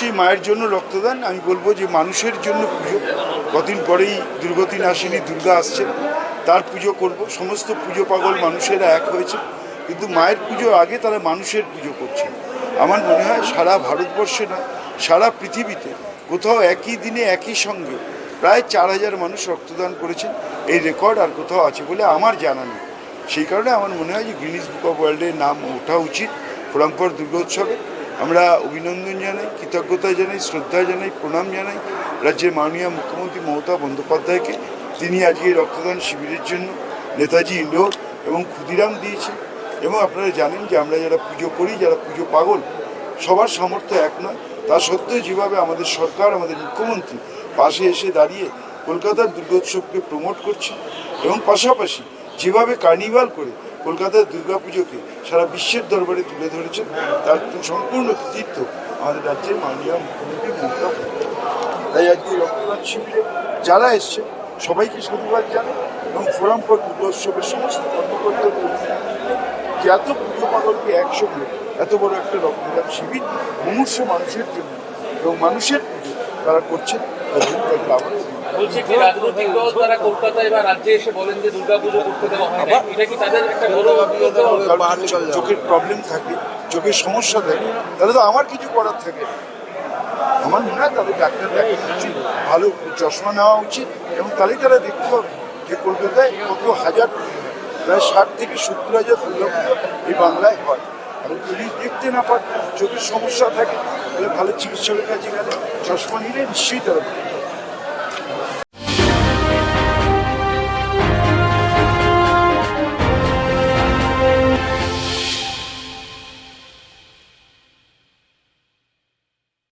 নিশ্চয়ই মায়ের জন্য রক্তদান আমি বলব যে মানুষের জন্য পুজো। কদিন পরেই দুর্গতি নাশিনী দুর্গা আসছে, তার পুজো করব। সমস্ত পুজো পাগল মানুষেরা এক হয়েছে, কিন্তু মায়ের পুজো আগে তারা মানুষের পুজো করছে। আমার মনে হয় সারা ভারতবর্ষে না, সারা পৃথিবীতে কোথাও একই দিনে একই সঙ্গে প্রায় চার হাজার মানুষ রক্তদান করেছেন। এই রেকর্ড আর কোথাও আছে বলে আমার জানা নেই। সেই কারণে আমার মনে হয় যে গিনিস বুক অফ ওয়ার্ল্ডের নাম ওঠা উচিত। ফোরামপুর দুর্গোৎসবে। আমরা অভিনন্দন জানাই, কৃতজ্ঞতা জানাই, শ্রদ্ধা জানাই, প্রণাম জানাই। রাজ্যের মাননীয় মুখ্যমন্ত্রী মমতা বন্দ্যোপাধ্যায়কে। তিনি আজকে রক্তদান শিবিরের জন্য নেতাজি ইন্ডোর এবং ক্ষুদিরাম দিয়েছেন। এবং আপনারা জানেন যে আমরা যারা পুজো করি, যারা পুজো পাগল, সবার সামর্থ্য এক নয়। তা সত্ত্বেও যেভাবে আমাদের সরকার, আমাদের মুখ্যমন্ত্রী পাশে এসে দাঁড়িয়ে কলকাতার দুর্গোৎসবকে প্রমোট করছে এবং পাশাপাশি যেভাবে কার্নিভাল করে কলকাতার দুর্গাপুজোকে সারা বিশ্বের দরবারে তুলে ধরেছেন তার সম্পূর্ণ কৃতিত্ব আমাদের রাজ্যের মাননীয় মুখ্যমন্ত্রী মমতা তাই আজকে রক্তদান শিবিরে যারা এসছে সবাইকে সাধুবাদ জানাই এবং ফোরাম ফর দুর্গোৎসবের সমস্ত কর্মকর্তাদের যে এত পুজো পাগলকে একসঙ্গে এত বড় একটা রক্তদান শিবির, মুমূর্ষ মানুষের জন্য এবং মানুষের পুজো তারা করছেন। তাদের আবার বলছে কি রাজনৈতিক দল তারা কলকাতায় বা রাজ্যে এসে বলেন যে দুর্গাপুজো করতে দেওয়া হয় না এটা কি তাদের একটা বড় চোখের প্রবলেম থাকে চোখের সমস্যা থাকে। তাহলে তো আমার কিছু করার থাকে আমার মনে হয় তাদের ডাক্তার দেখানো উচিত ভালো চশমা নেওয়া উচিত এবং তাহলেই তারা দেখতে পাবে যে কলকাতায় কত হাজার প্রায় ষাট থেকে সত্তর হাজার দুর্গাপুজো এই বাংলায় হয়। আর যদি দেখতে না পারে চোখের সমস্যা থাকে তাহলে ভালো চিকিৎসকের কাছে গেলে চশমা নিলে নিশ্চয়ই তারা।